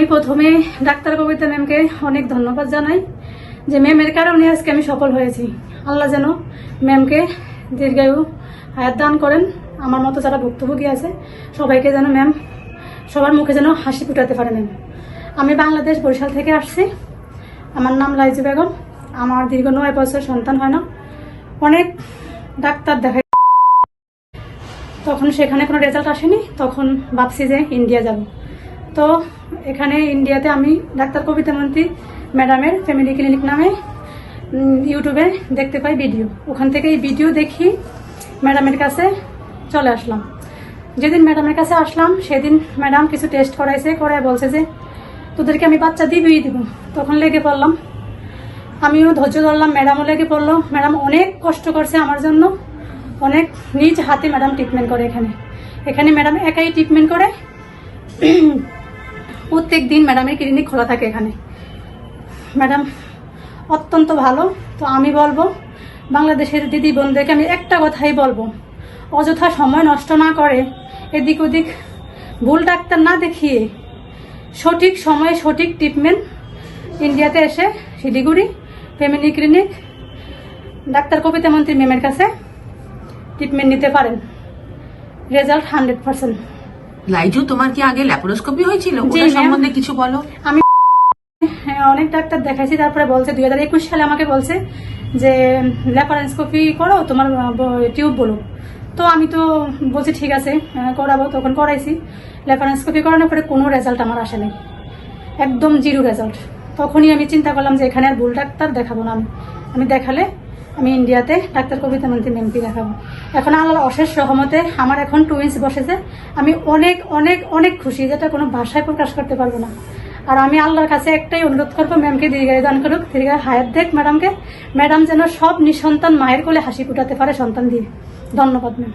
আমি প্রথমে ডাক্তার কবিতা ম্যামকে অনেক ধন্যবাদ জানাই যে ম্যামের কারণে আজকে আমি সফল হয়েছি। আল্লাহ যেন ম্যামকে দীর্ঘায়ু হায়াত দান করেন। আমার মতো যারা ভুক্তভোগী আছে, সবাইকে যেন ম্যাম সবার মুখে যেন হাসি ফুটাতে পারে ম্যাম। আমি বাংলাদেশ বরিশাল থেকে আসছি। আমার নাম লাইজু বেগম। আমার দীর্ঘ নয় বছর সন্তান হয় না। অনেক ডাক্তার দেখাই। তখন সেখানে কোনো রেজাল্ট আসেনি। তখন ভাবছি যে ইন্ডিয়া যাব। তো এখানে ইন্ডিয়াতে আমি ডাক্তার কবিতা মন্ত্রী ম্যাডামের ফ্যামিলি ক্লিনিক নামে ইউটিউবে দেখতে পাই ভিডিও। ওখান থেকে এই ভিডিও দেখি ম্যাডামের কাছে চলে আসলাম। যেদিন ম্যাডামের কাছে আসলাম, সেদিন ম্যাডাম কিছু টেস্ট করাইছে, করায় বলছে যে, তোদেরকে আমি বাচ্চা দিবই দিব। তখন লেগে পড়লাম। আমিও ধৈর্য ধরলাম, ম্যাডামও লেগে পড়ল। ম্যাডাম অনেক কষ্ট করছে আমার জন্য। অনেক নিজ হাতে ম্যাডাম ট্রিটমেন্ট করে এখানে। এখানে ম্যাডাম একাই ট্রিটমেন্ট করে। প্রত্যেক দিন ম্যাডামের ক্লিনিক খোলা থাকে এখানে। ম্যাডাম, অত্যন্ত ভালো। তো আমি বলব, বাংলাদেশের দিদি বোনদেরকে আমি একটা কথাই বলব। অযথা সময় নষ্ট না করে এদিক ওদিক ভুল ডাক্তার না দেখিয়ে সঠিক সময়ে সঠিক ট্রিটমেন্ট ইন্ডিয়াতে এসে Siliguri family clinic doctor Kabita Mantri ম্যামের কাছে ট্রিটমেন্ট নিতে পারেন। রেজাল্ট হান্ড্রেড পার্সেন্ট লাইজু তোমার কি আগে ল্যাপারোস্কোপি হয়েছিল? সম্বন্ধে কিছু বলো। আমি হ্যাঁ, অনেক ডাক্তার দেখাইছি তারপরে বলছে দুই হাজার একুশ সালে আমাকে বলছে যে ল্যাপারেন্সকোপি করো তোমার টিউব বলো। তো আমি তো বলছি ঠিক আছে করাবো। তখন করাইছি। ল্যাপারেন্সকোপি করানোর পরে কোনো রেজাল্ট আমার আসেনি একদম জিরো রেজাল্ট তখনই আমি চিন্তা করলাম যে এখানে আর ভুল ডাক্তার দেখাবো না আমি। আমি দেখালে আমি ইন্ডিয়াতে ডাক্তার কবিতা মন্ত্রী মেমপি দেখাবো। এখন আমার অশেষ সহমতে আমার এখন টু ইঞ্চ বসেছে আমি অনেক অনেক অনেক খুশি যেটা কোনো ভাষায় প্রকাশ করতে পারব না। আর আমি আল্লাহর কাছে একটাই অনুরোধ করব ম্যামকে দীর্ঘায় দান করুক, দীর্ঘায় হায়াত দেখ ম্যাডামকে ম্যাডাম যেন সব নিঃসন্তান মায়ের কোলে হাসি ফুটাতে পারে সন্তান দিয়ে। ধন্যবাদ ম্যাম